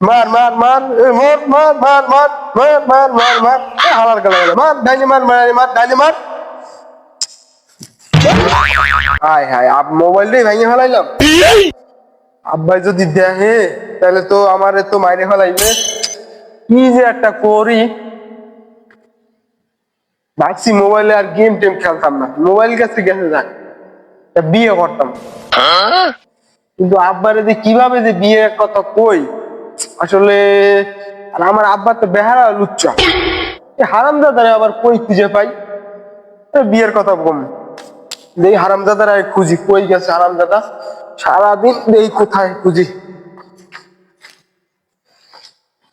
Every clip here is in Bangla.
মার মার মার মোর মার মার মার মার মার মার মার হালার গলা গেল। মার ডাইনি মার মারানি মার ডাইনি মার হাই হাই আপ মোবাইলটাই ভেঙে ফেলাইলাম। আব্বাই যদি দেখে তাহলে তো আমার তো মাইরে ফেলাইবে। কি যে একটা করি। ভাবছি মোবাইলে আর গেম টেম খেলতাম না। মোবাইল কাছে গেছে যাক। বিয়ে করতাম। হ্যাঁ? কিন্তু আব্বারে যে কীভাবে যে বিয়ের কথা কই? আসলে, আর আমার আব্বা তো বেহারা লুচ্চা। হারামদাদারে আবার কই খুঁজে পাই? বিয়ের কথা কম দেই হারামদাদারা খুঁজি, কই গেছে হারাম দাদা সারাদিন দেই কোথায় খুঁজি?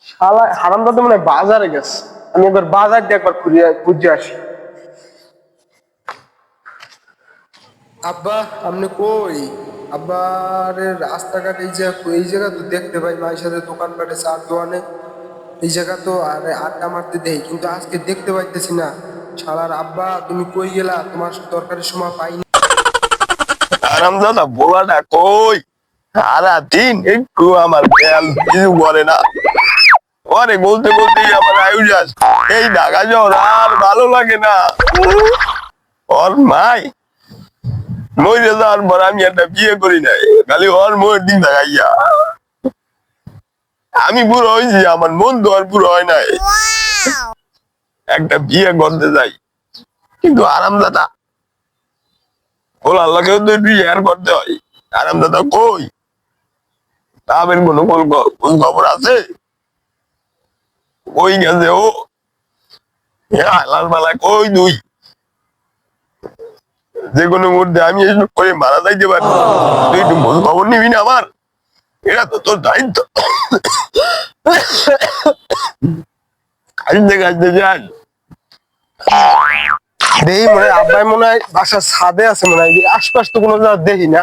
শালা হারাম দাদা মানে বাজারে গেছে। আমি একবার বাজার দিয়ে একবার খুঁজে খুঁজে আসি। আব্বা, আপনি কই? আব্বার রাস্তাঘাট, এই জায়গা এই জায়গা তো দেখতে পাই মায়ের সাথে দোকানপাটে চার দোকানে এই জায়গা তো আর আড্ডা মারতে দেই, কিন্তু আজকে দেখতে পাইতেছি না। শালার আব্বা, তুমি কই গেলা? তোমার দরকারের সময় পাইনি। আরামদাদা বলাটা কই? সারা দিন একটু আমার খেয়াল কিছু করে না। অরে বলতে বলতেই আমার আয়ু এই ঢাকা জ্বর আর ভালো লাগে না। ওর মাই। মরে যাওয়ার পর আমি একটা বিয়ে করি নাই। খালি ওর মোয়ের দিন দেখাইয়া। আমি বুড়ো হয়েছি আমার মন তো আর বুড়ো হয় নাই। একটা বিয়ে করতে যাই। কিন্তু আরামদাদা ওর আল্লাহকেও তো একটু শেয়ার করতে হয়। আরাম দাদা কই? তাদের কোনো খ- খবর আছে? কই গেছে ও? হালাল মালা কই তুই যে কোনো মুহূর্তে আমি করে মারা যাইতে পারি। তুই একটু খোঁজ খবর নিবি না আমার? এটা তো তোর দায়িত্ব। কাজতে কাজতে যান। দেখি মনে হয় আব্বাই মনে হয় বাসার ছাদে আছে মনে হয় আশপাশ তো কোনো জায়গা দেখি না।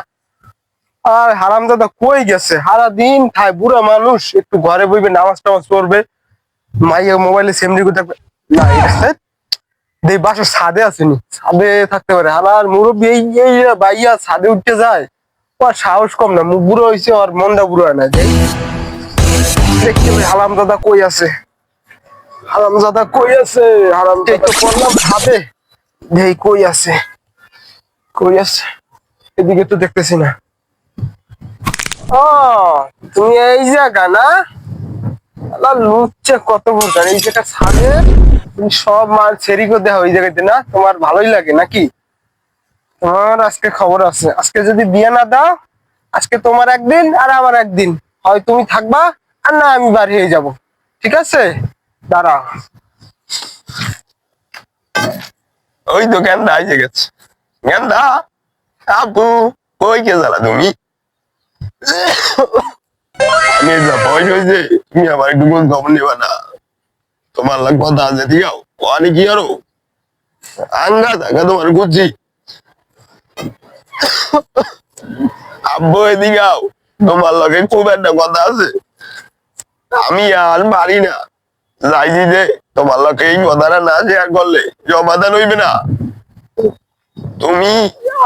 আর হারাম দাদা কই গেছে? সারা দিন খায় বুড়া মানুষ একটু ঘরে বইবে নামাজ টামাজ পড়বে মাইয়া মোবাইলে সেমরি থাকবে। না দেখ বাসার ছাদে আসেনি। ছাদে থাকতে পারে। হালার মুরব্বী এই এই যে বাইয়া ছাদে উঠতে যায় ও আর সাহস কম না। মুখ বুড়ো হয়েছে আর মনটা বুড়ো হয় না। দেখতে হবে হারাম দাদা কই আছে? হারাম দাদা কই আছে? হারাম তো পড়লাম ছাদে। দেই কই আছে? কই আছে? এদিকে তো দেখতেছি না। ও তুমি এই জায়গা না? লুচ্ছে কত ভোটার এই জায়গা ছাদে তুমি সব মাল ছেড়ি করে দেওয়া ওই জায়গাতে না? তোমার ভালোই লাগে নাকি? তোমার আজকে খবর আছে। আজকে যদি বিয়ে না দাও, আজকে তোমার একদিন আর আমার একদিন। হয় তুমি থাকবা আর না আমি বাড়ি হয়ে যাব। ঠিক আছে? দাঁড়া ওই তো গেন্দা এসে গেছে। গেন্দা, আপু, কই কে জ্বালা তুমি? যা, বয়স হয়েছে, তুমি আমার একটু কোন খবর নেবা না। তোমার লাগ কথা আছে দিয়াও অনেক কি আরও? আঙ্গা থাকা তোমার খুঁজছি আব্বু, এদিকে আও। তোমার লগে খুব একটা কথা আছে। আমি আর পারি না। যাইছি যে তোমার লোকে এই কথাটা না শেয়ার করলে সমাধান হইবে না। তুমি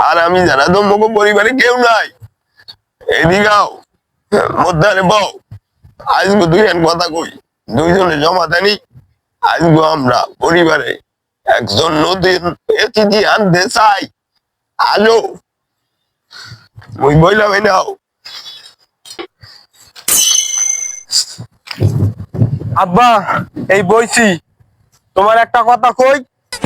আর আমি জানা তো মুখ পরিবারে কেউ নাই। এদিকাও মধ্যাহ্নে বউ, আজকে দুই কথা কই। দুইজনে সমাধানই আজকে আমরা পরিবারে একজন নদীর অতিথি আনতে চাই। আলো ওই বইলা নাও। আব্বা, এই বইছি। তোমার একটা কথা কই?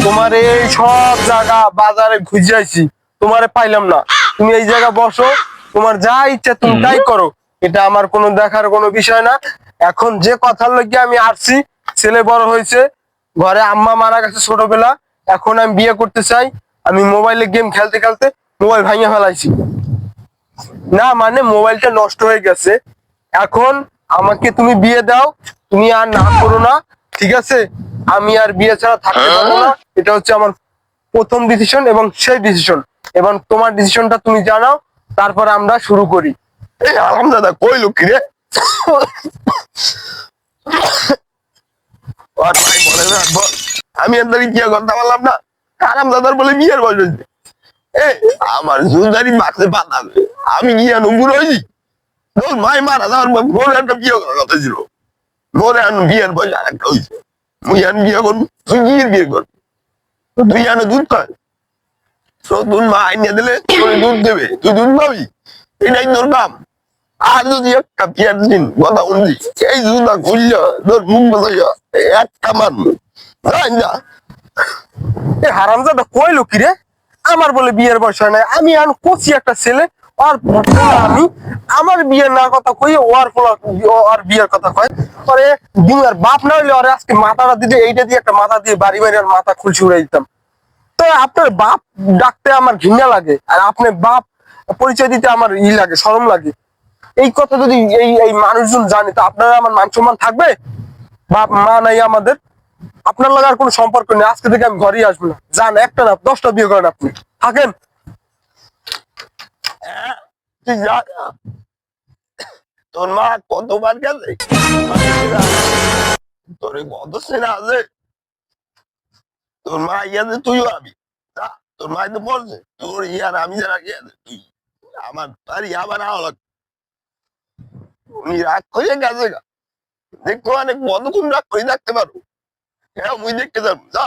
তোমার এই সব জায়গা বাজারে খুঁজে আইছি তোমারে পাইলাম না। তুমি এই জায়গা বসো। তোমার যা ইচ্ছা তুমি তাই করো। এটা আমার কোনো দেখার কোনো বিষয় না। এখন যে কথার লগে আমি আসছি, ছেলে বড় হয়েছে, ঘরে আম্মা মারা গেছে ছোটবেলা, এখন আমি বিয়ে করতে চাই, আমি মোবাইলে গেম খেলতে খেলতে মোবাইল ভাঙিয়ে ফেলাইছি। না মানে মোবাইলটা নষ্ট হয়ে গেছে। এখন আমাকে তুমি বিয়ে দাও, তুমি আর না করো না, ঠিক আছে? আমি আর বিয়ে ছাড়া থাকতে পারব না। এটা হচ্ছে আমার প্রথম ডিসিশন এবং সেই ডিসিশন এবং তোমার ডিসিশনটা তুমি জানাও, তারপর আমরা শুরু করি। আরাম দাদা, কই লক্ষ্মী রে? আমি এর কি করতে পারলাম না। আরাম দাদার বলে বিয়ের বয়স এ, আমার জুদারি মারতে পারলাম আমি কি জানো হয়েছি তোর মাই মারা যাওয়ার মোর কথা ছিল। মোর এখন বিয়ের বয়স আর একটা হয়েছে মুই এখন বিয়ে করব, তুই কি বিয়ে করবি? তুই এখন দুধ খায় তো তোর মা আইনে দিলে তোর দুধ দেবে। তুই দুধ পাবি? এটাই তোর কাম আর যদি একটা পিয়ার দিন কথা শুনছি এই জুতা খুলল তোর মুখ বসাইয়া একটা এ হারামজাদা কইলো কি রে? আমার বলে বিয়ের বয়স হয় নাই, আমি এখন কচি একটা ছেলে আর আমি, আমার বিয়ের না কথা কই ওর আর বিয়ের কথা কয়। পরে দুনিয়ার বাপ না হইলে ওরে আজকে মাথাটা দিতে, এইটা দিয়ে একটা মাথা দিয়ে বাড়ি বাড়ি আর মাথা খুলছি উড়াই দিতাম। তো আপনার বাপ ডাকতে আমার ঘৃণা লাগে, আর আপনার বাপ পরিচয় দিতে আমার ই লাগে, শরম লাগে। এই কথা যদি এই এই মানুষজন জানে, তো আপনারা আমার মান সম্মান থাকবে? বাপ মা নাই আমাদের? আপনার লাগার কোনো সম্পর্ক নেই। আজকে থেকে আমি ঘরেই আসব না। যান, একটা না, দশটা বিয়ে করেন আপনি। থাকেন। তোর মা কতবার গেছে? তোর কত সেনা আছে তোর মা গেছে, তুইও আমি তোর মা তো বলছে, তোর ইয়ার আমি যারা গেছে তুই আমার তার আবার উনি রাগ করে গেছে গা দেখো অনেক কতক্ষণ রাগ করে থাকতে পারো হ্যাঁ মুই দেখতে যাব যা